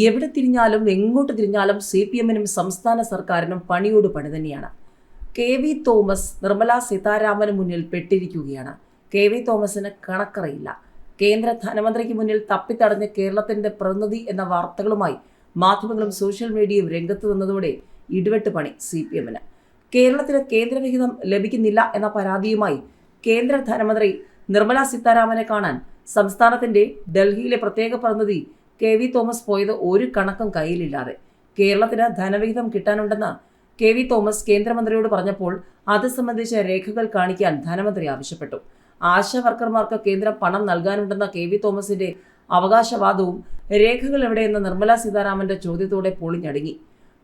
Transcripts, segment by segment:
എവിടെ തിരിഞ്ഞാലും എങ്ങോട്ട് തിരിഞ്ഞാലും സി പി എമ്മിനും സംസ്ഥാന സർക്കാരിനും പണിയോട് പണി തന്നെയാണ്. കെ വി തോമസ് നിർമ്മലാ സീതാരാമന് മുന്നിൽ പെട്ടിരിക്കുകയാണ്. കെ വി തോമസിന് കണക്കറിയില്ല. കേന്ദ്ര ധനമന്ത്രിക്ക് മുന്നിൽ തപ്പിത്തടഞ്ഞ കേരളത്തിന്റെ പ്രതിനിധി എന്ന വാർത്തകളുമായി മാധ്യമങ്ങളും സോഷ്യൽ മീഡിയയും രംഗത്ത് വന്നതോടെ ഇടിവെട്ട് പണി സി പി എമ്മിന്. കേരളത്തിന് കേന്ദ്രവിഹിതം ലഭിക്കുന്നില്ല എന്ന പരാതിയുമായി കേന്ദ്ര ധനമന്ത്രി നിർമ്മല സീതാരാമനെ കാണാൻ സംസ്ഥാനത്തിന്റെ ഡൽഹിയിലെ പ്രത്യേക പ്രതിനിധി കെ വി തോമസ് പോയത് ഒരു കണക്കും കയ്യിലില്ലാതെ. കേരളത്തിന് ധനവിഹിതം കിട്ടാനുണ്ടെന്ന് കെ വി തോമസ് കേന്ദ്രമന്ത്രിയോട് പറഞ്ഞപ്പോൾ അത് സംബന്ധിച്ച രേഖകൾ കാണിക്കാൻ ധനമന്ത്രി ആവശ്യപ്പെട്ടു. ആശാ വർക്കർമാർക്ക് കേന്ദ്രം പണം നൽകാനുണ്ടെന്ന കെ വി തോമസിന്റെ അവകാശവാദവും രേഖകൾ എവിടെയെന്ന നിർമ്മല സീതാരാമന്റെ ചോദ്യത്തോടെ പൊളിഞ്ഞടുങ്ങി.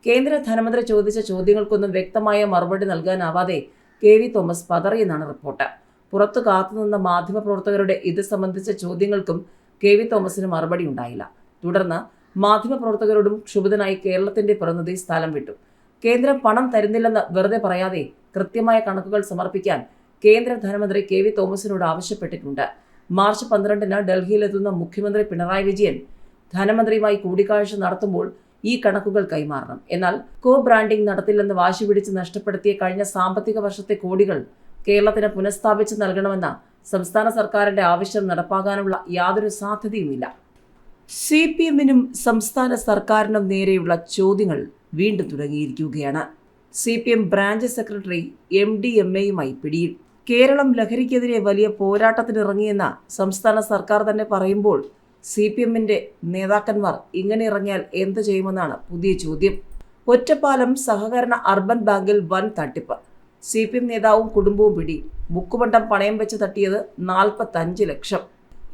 കേന്ദ്ര ധനമന്ത്രി ചോദിച്ച ചോദ്യങ്ങൾക്കൊന്നും വ്യക്തമായ മറുപടി നൽകാനാവാതെ കെ വി തോമസ് പതറിയെന്നാണ് റിപ്പോർട്ട്. പുറത്തു കാത്തുനിന്ന മാധ്യമപ്രവർത്തകരുടെ ഇത് സംബന്ധിച്ച ചോദ്യങ്ങൾക്കും കെ വി തോമസിന് മറുപടി ഉണ്ടായില്ല. തുടർന്ന് മാധ്യമപ്രവർത്തകരോടും ക്ഷുഭിതനായി കേരളത്തിന്റെ പ്രതിനിധി സ്ഥലം വിട്ടു. കേന്ദ്രം പണം തരുന്നില്ലെന്ന് വെറുതെ പറയാതെ കൃത്യമായ കണക്കുകൾ സമർപ്പിക്കാൻ കേന്ദ്ര ധനമന്ത്രി കെ വി തോമസിനോട് ആവശ്യപ്പെട്ടിട്ടുണ്ട്. മാർച്ച് പന്ത്രണ്ടിന് ഡൽഹിയിലെത്തുന്ന മുഖ്യമന്ത്രി പിണറായി വിജയൻ ധനമന്ത്രിയുമായി കൂടിക്കാഴ്ച നടത്തുമ്പോൾ ഈ കണക്കുകൾ കൈമാറണം. എന്നാൽ കോ ബ്രാൻഡിംഗ് നടത്തില്ലെന്ന് വാശി പിടിച്ച് നഷ്ടപ്പെടുത്തിയ കഴിഞ്ഞ സാമ്പത്തിക വർഷത്തെ കോടികൾ കേരളത്തിന് പുനഃസ്ഥാപിച്ച് നൽകണമെന്ന സംസ്ഥാന സർക്കാരിന്റെ ആവശ്യം നടപ്പാകാനുള്ള യാതൊരു സാധ്യതയുമില്ല. സി പി എമ്മിനും സംസ്ഥാന സർക്കാരിനും നേരെയുള്ള ചോദ്യങ്ങൾ വീണ്ടും തുടങ്ങിയിരിക്കുകയാണ്. C P M branch secretary M D M എയുമായി പിടിയിൽ. കേരളം ലഹരിക്കെതിരെ വലിയ പോരാട്ടത്തിനിറങ്ങിയെന്ന സംസ്ഥാന സർക്കാർ തന്നെ പറയുമ്പോൾ സി പി എമ്മിന്റെ നേതാക്കന്മാർ ഇങ്ങനെ ഇറങ്ങിയാൽ എന്ത് ചെയ്യുമെന്നാണ് പുതിയ ചോദ്യം. ഒറ്റപ്പാലം സഹകരണ അർബൻ ബാങ്കിൽ വൻ തട്ടിപ്പ്. സി പി എം നേതാവും കുടുംബവും പിടി. മുക്കുപണ്ടം പണയം വെച്ച് തട്ടിയത് നാൽപ്പത്തഞ്ച് ലക്ഷം.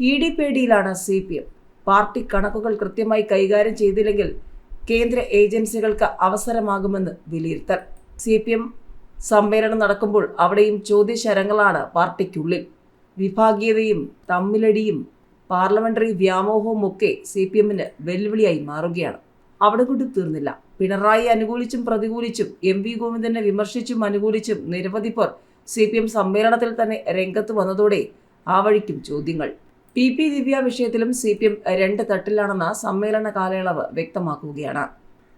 ഇ ഡി പേടിയിലാണ് സി പി എം. പാർട്ടി കണക്കുകൾ കൃത്യമായി കൈകാര്യം ചെയ്തില്ലെങ്കിൽ കേന്ദ്ര ഏജൻസികൾക്ക് അവസരമാകുമെന്ന് വിലയിരുത്തൽ. സി പി എം സമ്മേളനം നടക്കുമ്പോൾ അവിടെയും ചോദ്യശരങ്ങളാണ് പാർട്ടിക്കുള്ളിൽ. വിഭാഗീയതയും തമ്മിലടിയും പാർലമെന്ററി വ്യാമോഹവും ഒക്കെ സി പി എമ്മിന് വെല്ലുവിളിയായി മാറുകയാണ്. അവിടെ കൊണ്ട് തീർന്നില്ല. പിണറായി അനുകൂലിച്ചും പ്രതികൂലിച്ചും എം വി ഗോവിന്ദനെ വിമർശിച്ചും അനുകൂലിച്ചും നിരവധി പേർ സി പി എം സമ്മേളനത്തിൽ തന്നെ രംഗത്ത് വന്നതോടെ ആ വഴിക്കും ചോദ്യങ്ങൾ. പി പി ദിവ്യ വിഷയത്തിലും സി പി എം രണ്ട് തട്ടിലാണെന്ന സമ്മേളന കാലയളവ് വ്യക്തമാക്കുകയാണ്.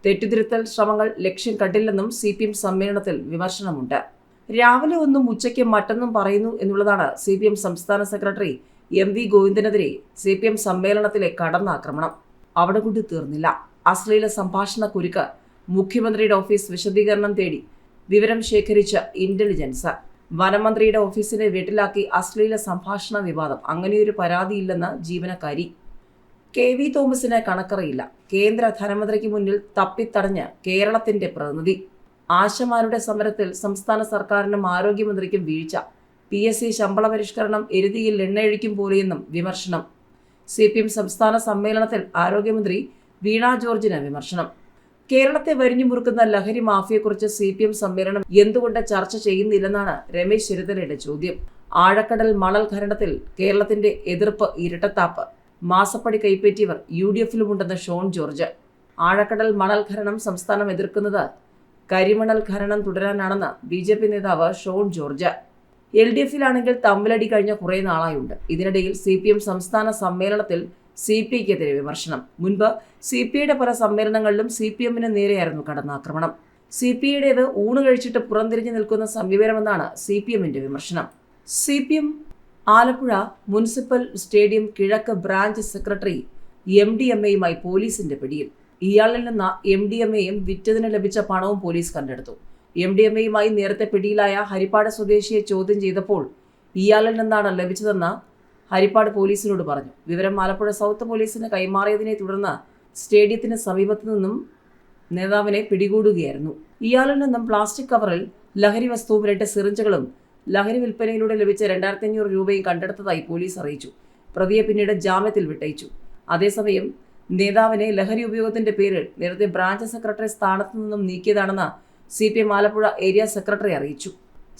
തെറ്റുതിരുത്തൽ ശ്രമങ്ങൾ ലക്ഷ്യം കണ്ടില്ലെന്നും സി പി എം സമ്മേളനത്തിൽ വിമർശനമുണ്ട്. രാവിലെ ഒന്നും ഉച്ചയ്ക്ക് മറ്റൊന്നും പറയുന്നു എന്നുള്ളതാണ് സി പി എം സംസ്ഥാന സെക്രട്ടറി എം വി ഗോവിന്ദനെതിരെ സി പി എം സമ്മേളനത്തിലെ കടന്നാക്രമണം. അവിടെ കൊണ്ട് തീർന്നില്ല. അശ്ലീല സംഭാഷണ കുരുക്ക് മുഖ്യമന്ത്രിയുടെ ഓഫീസ് വിശദീകരണം തേടി വിവരം ശേഖരിച്ച ഇന്റലിജൻസ് വനമന്ത്രിയുടെ ഓഫീസിനെ വീട്ടിലാക്കി അശ്ലീല സംഭാഷണ വിവാദം. അങ്ങനെയൊരു പരാതിയില്ലെന്ന് ജീവനക്കാരി. കെ വി തോമസിന് കണക്കറിയില്ല. കേന്ദ്ര ധനമന്ത്രിക്ക് മുന്നിൽ തപ്പിത്തടഞ്ഞ് കേരളത്തിന്റെ പ്രതിനിധി. ആശമാരുടെ സമരത്തിൽ സംസ്ഥാന സർക്കാരിനും ആരോഗ്യമന്ത്രിക്കും വീഴ്ച. പി എസ് സി ശമ്പള പരിഷ്കരണം എരുതിയിൽ എണ്ണയൊഴിക്കും പോലെയെന്നും വിമർശനം. സി പി എം സംസ്ഥാന സമ്മേളനത്തിൽ ആരോഗ്യമന്ത്രി വീണ ജോർജിന് വിമർശനം. കേരളത്തെ വരിഞ്ഞു മുറുക്കുന്ന ലഹരി മാഫിയെക്കുറിച്ച് സി പി എം സമ്മേളനം എന്തുകൊണ്ട് ചർച്ച ചെയ്യുന്നില്ലെന്നാണ് രമേശ് ചെരുത്തലയുടെ ചോദ്യം. ആഴക്കടൽ മണൽ ഖനനത്തിൽ കേരളത്തിന്റെ എതിർപ്പ് ഇരട്ടത്താപ്പ്. മാസപ്പടി കൈപ്പറ്റിയവർ യു ഡി എഫിലുമുണ്ടെന്ന് ഷോൺ ജോർജ്. ആഴക്കടൽ മണൽ ഖനനം സംസ്ഥാനം എതിർക്കുന്നത് കരിമണൽ ഖനനം തുടരാനാണെന്ന് ബി ജെ പി നേതാവ് ഷോൺ ജോർജ്. എൽ ഡി എഫിലാണെങ്കിൽ തമ്മിലടി കഴിഞ്ഞ കുറേ നാളായുണ്ട്. ഇതിനിടയിൽ സി പി എം സംസ്ഥാന സമ്മേളനത്തിൽ സി പി ഐക്കെതിരെ വിമർശനം. മുൻപ് സി പി ഐയുടെ പല സമ്മേളനങ്ങളിലും സി പി എമ്മിന് നേരെയായിരുന്നു കടന്നാക്രമണം. സി പി ഐയുടേത് ഊണ് കഴിച്ചിട്ട് പുറംതിരിഞ്ഞു നിൽക്കുന്ന സമീപനമെന്നാണ് സി പി എമ്മിന്റെ വിമർശനം. C P M Alappuzha municipal stadium കിഴക്ക് branch secretary M D M എയുമായി പോലീസിന്റെ പിടിയിൽ. ഇയാളിൽ നിന്ന് എം ഡി എം എയും വിറ്റതിന് ലഭിച്ച പണവും പോലീസ് കണ്ടെടുത്തു. എം ഡി എം എയുമായി നേരത്തെ പിടിയിലായ ഹരിപ്പാട് സ്വദേശിയെ ചോദ്യം ചെയ്തപ്പോൾ ഇയാളിൽ നിന്നാണ് ലഭിച്ചതെന്ന് ഹരിപ്പാട് പോലീസിനോട് പറഞ്ഞു. വിവരം ആലപ്പുഴ സൗത്ത് പോലീസിന് കൈമാറിയതിനെ തുടർന്ന് സ്റ്റേഡിയത്തിന് സമീപത്തു നിന്നും നേതാവിനെ പിടികൂടുകയായിരുന്നു. ഇയാളിൽ നിന്നും പ്ലാസ്റ്റിക് കവറിൽ ലഹരി വസ്തുവും രണ്ട് സിറിഞ്ചുകളും ലഹരി വിൽപ്പനയിലൂടെ ലഭിച്ച രണ്ടായിരത്തി അഞ്ഞൂറ് രൂപയും കണ്ടെടുത്തതായി പോലീസ് അറിയിച്ചു. പ്രതിയെ പിന്നീട് ജാമ്യത്തിൽ വിട്ടയച്ചു. അതേസമയം നേതാവിനെ ലഹരി ഉപയോഗത്തിന്റെ പേരിൽ നേരത്തെ ബ്രാഞ്ച് സെക്രട്ടറി സ്ഥാനത്ത് നിന്നും നീക്കിയതാണെന്ന് C P M Alappuzha area secretary അറിയിച്ചു.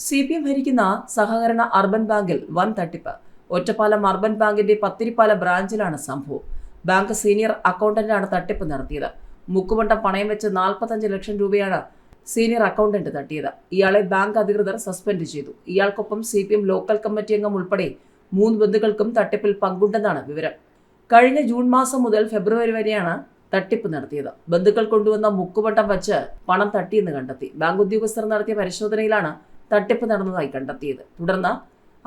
സി പി എം ഭരിക്കുന്ന സഹകരണ അർബൻ ബാങ്കിൽ വൻ തട്ടിപ്പ്. ഒറ്റപ്പാലം അർബൻ ബാങ്കിന്റെ പത്തിരിപ്പാല ബ്രാഞ്ചിലാണ് സംഭവം. ബാങ്ക് സീനിയർ അക്കൗണ്ടന്റാണ് തട്ടിപ്പ് നടത്തിയത്. മുക്കുമണ്ടം പണയം വെച്ച് നാൽപ്പത്തഞ്ച് ലക്ഷം രൂപയാണ് സീനിയർ അക്കൗണ്ടന്റ് തട്ടിയത്. ഇയാളെ ബാങ്ക് അധികൃതർ സസ്പെൻഡ് ചെയ്തു. ഇയാൾക്കൊപ്പം C P M local committee അംഗം ഉൾപ്പെടെ മൂന്ന് ബന്ധുക്കൾക്കും തട്ടിപ്പിൽ പങ്കുണ്ടെന്നാണ് വിവരം. കഴിഞ്ഞ ജൂൺ മാസം മുതൽ ഫെബ്രുവരി വരെയാണ് തട്ടിപ്പ് നടത്തിയത്. ബന്ധുക്കൾ കൊണ്ടുവന്ന മുക്കുവട്ടം വച്ച് പണം തട്ടിയെന്ന് കണ്ടെത്തി. ബാങ്ക് ഉദ്യോഗസ്ഥർ നടത്തിയ പരിശോധനയിലാണ് തട്ടിപ്പ് നടന്നതായി കണ്ടെത്തിയത്. തുടർന്ന്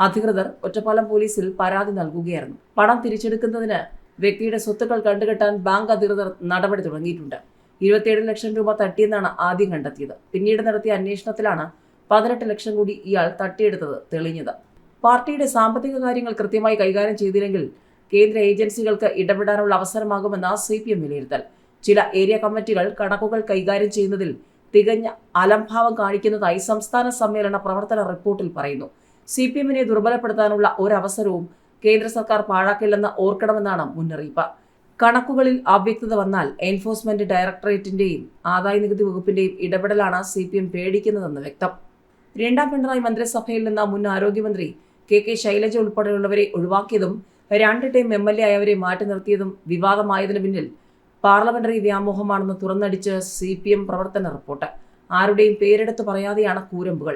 അധികൃതർ ഒറ്റപ്പാലം പോലീസിൽ പരാതി നൽകുകയായിരുന്നു. പണം തിരിച്ചെടുക്കുന്നതിന് വ്യക്തിയുടെ സ്വത്തുക്കൾ കണ്ടുകെട്ടാൻ ബാങ്ക് അധികൃതർ നടപടി തുടങ്ങിയിട്ടുണ്ട്. ഇരുപത്തിയേഴ് ലക്ഷം രൂപ തട്ടിയെന്നാണ് ആദ്യം കണ്ടെത്തിയത്. പിന്നീട് നടത്തിയ അന്വേഷണത്തിലാണ് പതിനെട്ട് ലക്ഷം കൂടി ഇയാൾ തട്ടിയെടുത്തത് തെളിഞ്ഞത്. പാർട്ടിയുടെ സാമ്പത്തിക കാര്യങ്ങൾ കൃത്യമായി കൈകാര്യം ചെയ്തില്ലെങ്കിൽ കേന്ദ്ര ഏജൻസികൾക്ക് ഇടപെടാനുള്ള അവസരമാകുമെന്ന സി പി എം വിലയിരുത്തൽ. ചില ഏരിയ കമ്മിറ്റികൾ കണക്കുകൾ കൈകാര്യം ചെയ്യുന്നതിൽ തികഞ്ഞ അലംഭാവം കാണിക്കുന്നതായി സംസ്ഥാന സമ്മേളന പ്രവർത്തന റിപ്പോർട്ടിൽ പറയുന്നു. സി പി എമ്മിനെ ദുർബലപ്പെടുത്താനുള്ള ഒരവസരവും കേന്ദ്ര സർക്കാർ പാഴാക്കില്ലെന്ന് ഓർക്കണമെന്നാണ് മുന്നറിയിപ്പ്. കണക്കുകളിൽ അവ്യക്തത വന്നാൽ എൻഫോഴ്സ്മെന്റ് ഡയറക്ടറേറ്റിന്റെയും ആദായനികുതി വകുപ്പിന്റെയും ഇടപെടലാണ് സി പി എം പേടിക്കുന്നതെന്ന് വ്യക്തം. രണ്ടാം പിണറായി മന്ത്രിസഭയിൽ നിന്ന് മുൻ ആരോഗ്യമന്ത്രി കെ കെ ശൈലജ ഉൾപ്പെടെയുള്ളവരെ ഒഴിവാക്കിയതും രണ്ട് ടൈം എം എൽ എ ആയവരെ മാറ്റി നിർത്തിയതും വിവാദമായതിനു പിന്നിൽ പാർലമെന്ററി വ്യാമോഹമാണെന്ന് തുറന്നടിച്ച് സി പി എം പ്രവർത്തന റിപ്പോർട്ട്. ആരുടെയും പേരെടുത്ത് പറയാതെയാണ് കൂരമ്പുകൾ.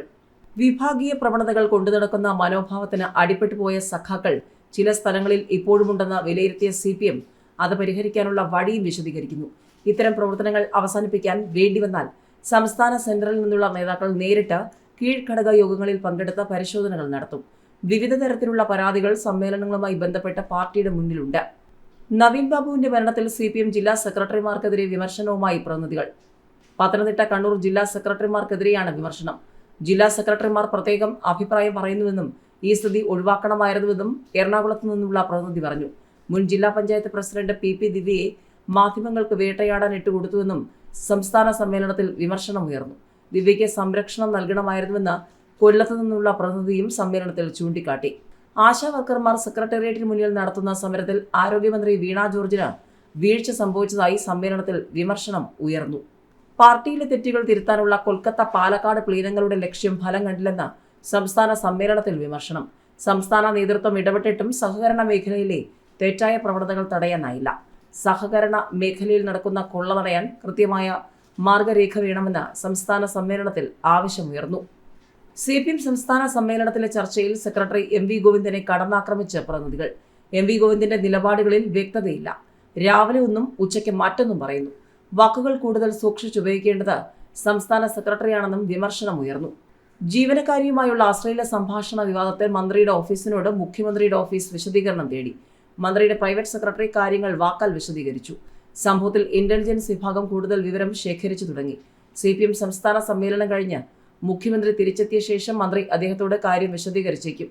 വിഭാഗീയ പ്രവണതകൾ കൊണ്ടുനടക്കുന്ന മനോഭാവത്തിന് അടിപ്പെട്ടു പോയ സഖാക്കൾ ചില സ്ഥലങ്ങളിൽ ഇപ്പോഴുമുണ്ടെന്ന് വിലയിരുത്തിയ സി പി എം അത് പരിഹരിക്കാനുള്ള വഴിയും വിശദീകരിക്കുന്നു. ഇത്തരം പ്രവർത്തനങ്ങൾ അവസാനിപ്പിക്കാൻ വേണ്ടിവന്നാൽ സംസ്ഥാന സെൻട്രലിൽ നിന്നുള്ള നേതാക്കൾ നേരിട്ട് കീഴ്ഘടക യോഗങ്ങളിൽ പങ്കെടുത്ത പരിശോധനകൾ നടത്തും. വിവിധ തരത്തിലുള്ള പരാതികൾ സമ്മേളനങ്ങളുമായി ബന്ധപ്പെട്ട പാർട്ടിയുടെ മുന്നിലുണ്ട്. നവീൻ ബാബുവിന്റെ മരണത്തിൽ സി പി എം ജില്ലാ സെക്രട്ടറിമാർക്കെതിരെ വിമർശനവുമായി പ്രതിനിധികൾ. പത്തനംതിട്ട കണ്ണൂർ ജില്ലാ സെക്രട്ടറിമാർക്കെതിരെയാണ് വിമർശനം. ജില്ലാ സെക്രട്ടറിമാർ പ്രത്യേകം അഭിപ്രായം പറയുന്നുവെന്നും ഈ സ്ഥിതി ഒഴിവാക്കണമായിരുന്നുവെന്നും എറണാകുളത്ത് നിന്നുള്ള പ്രതിനിധി പറഞ്ഞു. മുൻ ജില്ലാ പഞ്ചായത്ത് പ്രസിഡന്റ് പി പി ദിവ്യയെ മാധ്യമങ്ങൾക്ക് വേട്ടയാടാൻ ഇട്ടുകൊടുത്തുവെന്നും സംസ്ഥാന സമ്മേളനത്തിൽ വിമർശനം വിമർശനമുയർന്നു ദിവ്യയ്ക്ക് സംരക്ഷണം നൽകണമായിരുന്നുവെന്ന് കൊല്ലത്തു നിന്നുള്ള പ്രതിനിധിയും സമ്മേളനത്തിൽ ചൂണ്ടിക്കാട്ടി. ആശാവർക്കർമാർ സെക്രട്ടേറിയറ്റിന് മുന്നിൽ നടത്തുന്ന സമരത്തിൽ ആരോഗ്യമന്ത്രി വീണ ജോർജിന് വീഴ്ച സംഭവിച്ചതായി സമ്മേളനത്തിൽ വിമർശനം ഉയർന്നു. പാർട്ടിയിലെ തെറ്റുകൾ തിരുത്താനുള്ള കൊൽക്കത്ത പാലക്കാട് പ്ലീനങ്ങളുടെ ലക്ഷ്യം ഫലം കണ്ടില്ലെന്ന് സംസ്ഥാന സമ്മേളനത്തിൽ വിമർശനം. സംസ്ഥാന നേതൃത്വം ഇടപെട്ടിട്ടും സഹകരണ മേഖലയിലെ തെറ്റായ പ്രവണതകൾ തടയാനായില്ല. സഹകരണ മേഖലയിൽ നടക്കുന്ന കൊള്ള തടയാൻ കൃത്യമായ മാർഗരേഖ വേണമെന്ന് സംസ്ഥാന സമ്മേളനത്തിൽ ആവശ്യമുയർന്നു. സി പി എം സംസ്ഥാന സമ്മേളനത്തിലെ ചർച്ചയിൽ സെക്രട്ടറി എം വി ഗോവിന്ദനെ കടന്നാക്രമിച്ച പ്രതിനിധികൾ. എം വി ഗോവിന്ദന്റെ നിലപാടുകളിൽ വ്യക്തതയില്ല. രാവിലെ ഒന്നും ഉച്ചയ്ക്ക് മറ്റൊന്നും പറയുന്നു. വാക്കുകൾ കൂടുതൽ സൂക്ഷിച്ചുപയോഗിക്കേണ്ടത് സംസ്ഥാന സെക്രട്ടറിയാണെന്നും വിമർശനമുയർന്നു ജീവനക്കാരിയുമായുള്ള ആശ്രയിലെ സംഭാഷണ വിവാദത്തിൽ മന്ത്രിയുടെ ഓഫീസിനോട് മുഖ്യമന്ത്രിയുടെ ഓഫീസ് വിശദീകരണം തേടി. മന്ത്രിയുടെ പ്രൈവറ്റ് സെക്രട്ടറി കാര്യങ്ങൾ വാക്കാൽ വിശദീകരിച്ചു. സംഭവത്തിൽ ഇന്റലിജൻസ് വിഭാഗം കൂടുതൽ വിവരം ശേഖരിച്ചു തുടങ്ങി. സി പി എം സംസ്ഥാന സമ്മേളനം കഴിഞ്ഞ് മുഖ്യമന്ത്രി തിരിച്ചെത്തിയ ശേഷം മന്ത്രി അദ്ദേഹത്തോട് കാര്യം വിശദീകരിച്ചേക്കും.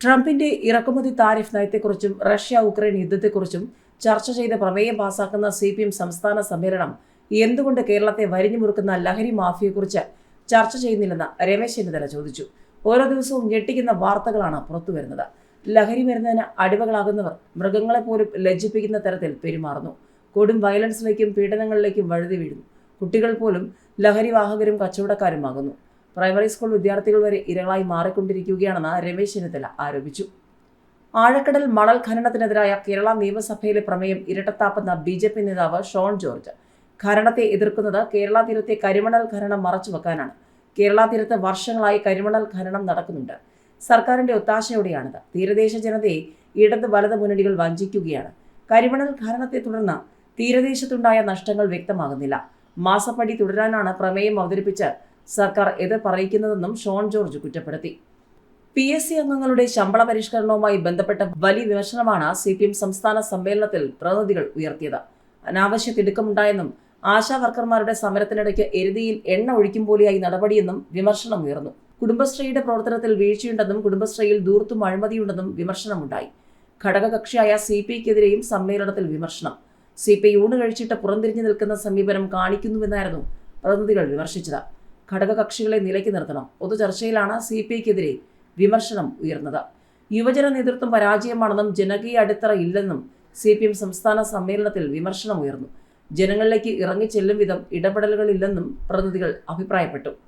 ട്രംപിന്റെ ഇറക്കുമതി താരിഫ് നയത്തെക്കുറിച്ചും റഷ്യ ഉക്രൈൻ യുദ്ധത്തെക്കുറിച്ചും ചർച്ച ചെയ്ത് പ്രമേയം പാസാക്കുന്ന സി പി എം സംസ്ഥാന സമ്മേളനം എന്തുകൊണ്ട് കേരളത്തെ വരിഞ്ഞു മുറുക്കുന്ന ലഹരി മാഫിയെക്കുറിച്ച് ചർച്ച ചെയ്യുന്നില്ലെന്ന് രമേശ് ചെന്നിത്തല ചോദിച്ചു. ഓരോ ദിവസവും ഞെട്ടിക്കുന്ന വാർത്തകളാണ് പുറത്തുവരുന്നത് ലഹരി മരുന്നതിന് അടിമകളാകുന്നവർ മൃഗങ്ങളെപ്പോലും ലജ്ജിപ്പിക്കുന്ന തരത്തിൽ പെരുമാറുന്നു. കൊടും വയലൻസിലേക്കും പീഡനങ്ങളിലേക്കും വഴുതി വീഴുന്നു. കുട്ടികൾ പോലും ലഹരി വാഹകരും കച്ചവടക്കാരുമാകുന്നു. പ്രൈമറി സ്കൂൾ വിദ്യാർത്ഥികൾ വരെ ഇരകളായി മാറിക്കൊണ്ടിരിക്കുകയാണെന്ന് രമേശ് ചെന്നിത്തല ആരോപിച്ചു. ആഴക്കടൽ മണൽ ഖനനത്തിനെതിരായ കേരള നിയമസഭയിലെ പ്രമേയം ഇരട്ടത്താപ്പെന്ന ബി ജെ പി നേതാവ് ഷോൺ ജോർജ്. ഖനനത്തെ എതിർക്കുന്നത് കേരള തീരത്തെ കരിമണൽ ഖനനം മറച്ചുവെക്കാനാണ് കേരള തീരത്ത് വർഷങ്ങളായി കരിമണൽ ഖനനം നടക്കുന്നുണ്ട്. സർക്കാരിന്റെ ഒത്താശയോടെയാണിത്. തീരദേശ ജനതയെ ഇടത് വലത് മുന്നണികൾ വഞ്ചിക്കുകയാണ്. കരിമണൽ ഖനനത്തെ തുടർന്ന് തീരദേശത്തുണ്ടായ നഷ്ടങ്ങൾ വ്യക്തമാകുന്നില്ല. മാസപ്പടി തുടരാനാണ് പ്രമേയം അവതരിപ്പിച്ച് സർക്കാർ എതിർ പറയിക്കുന്നതെന്നും ഷോൺ ജോർജ് കുറ്റപ്പെടുത്തി. പി എസ് സി അംഗങ്ങളുടെ ശമ്പള പരിഷ്കരണവുമായി ബന്ധപ്പെട്ട വലിയ വിമർശനമാണ് സി പി എം സംസ്ഥാന സമ്മേളനത്തിൽ പ്രതിനിധികൾ ഉയർത്തിയത്. അനാവശ്യ തിടുക്കമുണ്ടായെന്നും ആശാ വർക്കർമാരുടെ സമരത്തിനിടയ്ക്ക് എരുതിയിൽ എണ്ണ ഒഴിക്കും പോലെയായി നടപടിയെന്നും വിമർശനം ഉയർന്നു. കുടുംബശ്രീയുടെ പ്രവർത്തനത്തിൽ വീഴ്ചയുണ്ടെന്നും കുടുംബശ്രീയിൽ ദൂർത്തും അഴിമതിയുണ്ടെന്നും വിമർശനമുണ്ടായി. ഘടകകക്ഷിയായ സി പി ഐക്കെതിരെയും സമ്മേളനത്തിൽ വിമർശനം. സി പി ഐ ഊണ് കഴിച്ചിട്ട് പുറംതിരിഞ്ഞു നിൽക്കുന്ന സമീപനം കാണിക്കുന്നുവെന്നായിരുന്നു പ്രതിനിധികൾ വിമർശിച്ചത്. ഘടകകക്ഷികളെ നിലയ്ക്ക് നിർത്തണം. പൊതുചർച്ചയിലാണ് സി പി ഐക്കെതിരെ വിമർശനം ഉയർന്നത്. യുവജന നേതൃത്വം പരാജയമാണെന്നും ജനകീയ അടിത്തറ ഇല്ലെന്നും സി പി എം സംസ്ഥാന സമ്മേളനത്തിൽ വിമർശനം ഉയർന്നു. ജനങ്ങളിലേക്ക് ഇറങ്ങിച്ചെല്ലും വിധം ഇടപെടലുകളില്ലെന്നും പ്രതിനിധികൾ അഭിപ്രായപ്പെട്ടു.